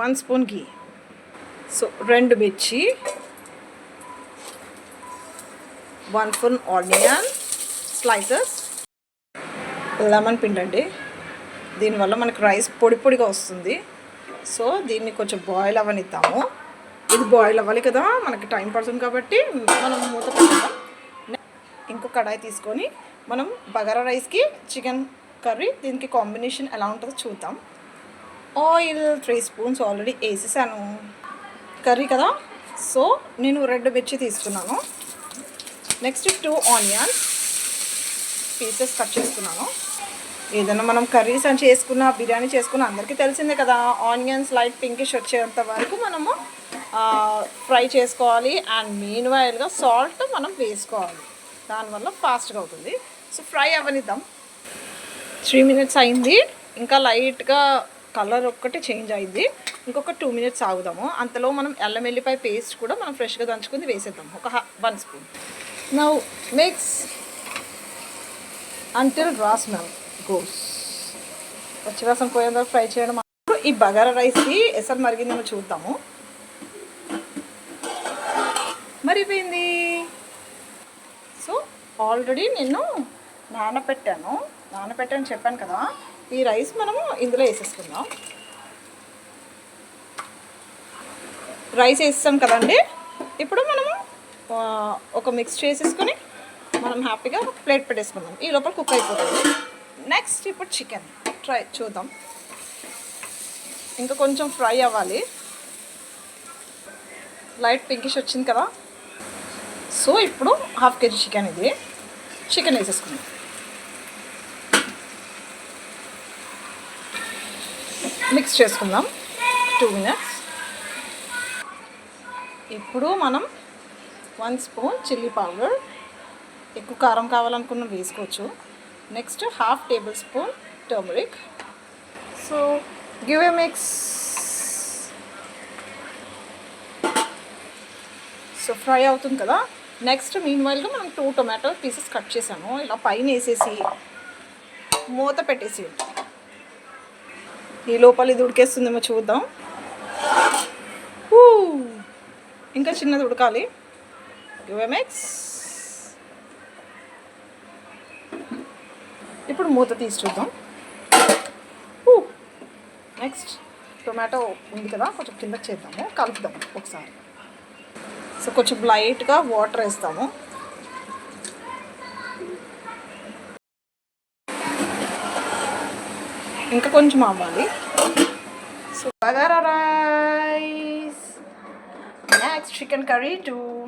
One spoon ఘీ. So రెండు మిర్చి. One spoon onion. Slices. Lemon పిండండి దీనివల్ల మనకు రైస్ పొడి పొడిగా వస్తుంది. సో దీన్ని కొంచెం బాయిల్ అవ్వనిద్దాము. ఇది బాయిల్ అవ్వాలి కదా మనకి టైం పడుతుంది కాబట్టి మనం మూత పెడదాం ఇంకో కడాయి తీసుకొని మనం బగారా రైస్కి చికెన్ కర్రీ దీనికి కాంబినేషన్ ఎలా ఉంటుందో చూద్దాం. ఆయిల్ త్రీ స్పూన్స్ ఆల్రెడీ వేసేసాను. కర్రీ కదా? సో నేను రెడ్ మిర్చి తీసుకున్నాను. Next two onions pieces cut చేసుకున్నాను. ఏదైనా మనం కర్రీస్ అని చేసుకున్న బిర్యానీ చేసుకున్న అందరికీ తెలిసిందే కదా ఆనియన్స్ లైట్ పింకిష్ వచ్చేంత వరకు మనము ఫ్రై చేసుకోవాలి అండ్ మెయిన్ వైల్గా సాల్ట్ మనం వేసుకోవాలి. దానివల్ల ఫాస్ట్గా అవుతుంది. సో ఫ్రై అవ్వనిద్దాం. త్రీ మినిట్స్ అయింది. ఇంకా లైట్గా కలర్ ఒక్కటి చేంజ్ అయింది. ఇంకొక టూ మినిట్స్ ఆగుదాము. అంతలో మనం అల్లం వెల్లిపాయ పేస్ట్ కూడా మనం ఫ్రెష్గా దంచుకుంది వేసేద్దాం ఒక one spoon now mix until raw smell goes పచ్చివాసన పోయేంత ఫ్రై చేయడం ఈ బగారా రైస్కి ఎసరు మరిగిందేమో చూద్దాము. మరిపోయింది సో ఆల్రెడీ నేను నానబెట్టాను నానబెట్టని చెప్పాను కదా ఈ రైస్ మనము ఇందులో వేసేసుకుందాం. రైస్ వేస్తాం కదండి? ఇప్పుడు మనము ఒక మిక్స్ చేసేసుకొని మనం హ్యాపీగా ప్లేట్ పెట్టేసుకుందాం. ఈ లోపల కుక్ అయిపోతుంది. నెక్స్ట్ ఇప్పుడు చికెన్ ట్రై చూద్దాం. ఇంకా కొంచెం ఫ్రై అవ్వాలి. లైట్ పింకిష్ వచ్చింది కదా? సో ఇప్పుడు హాఫ్ కేజీ చికెన్ ఇది. చికెన్ వేసేసుకుందాం. మిక్స్ చేసుకుందాం. టూ మినిట్స్ ఇప్పుడు మనం వన్ స్పూన్ చిల్లీ పౌడర్ ఎక్కువ కారం కావాలనుకున్న వేసుకోవచ్చు. Next half table spoon turmeric so give a mix so fry అవుతుంది కదా. నెక్స్ట్ మీన్ వైల్గా మనం టూ టొమాటో పీసెస్ కట్ చేసాము. ఇలా పైన వేసేసి మూత పెట్టేసి ఈ లోపల ఇది ఉడికేస్తుందేమో చూద్దాం. ఇంకా చిన్నది ఉడకాలి. గివెమెక్స్ ఇప్పుడు మూత తీసి చూద్దాం. నెక్స్ట్ టొమాటో ఉంది కదా కొంచెం కిందకి చేద్దాము కలుపుదాం ఒకసారి. సో కొంచెం లైట్గా వాటర్ వేస్తాము. ఇంకా కొంచెం అవ్వాలి. So bagara rice next chicken curry too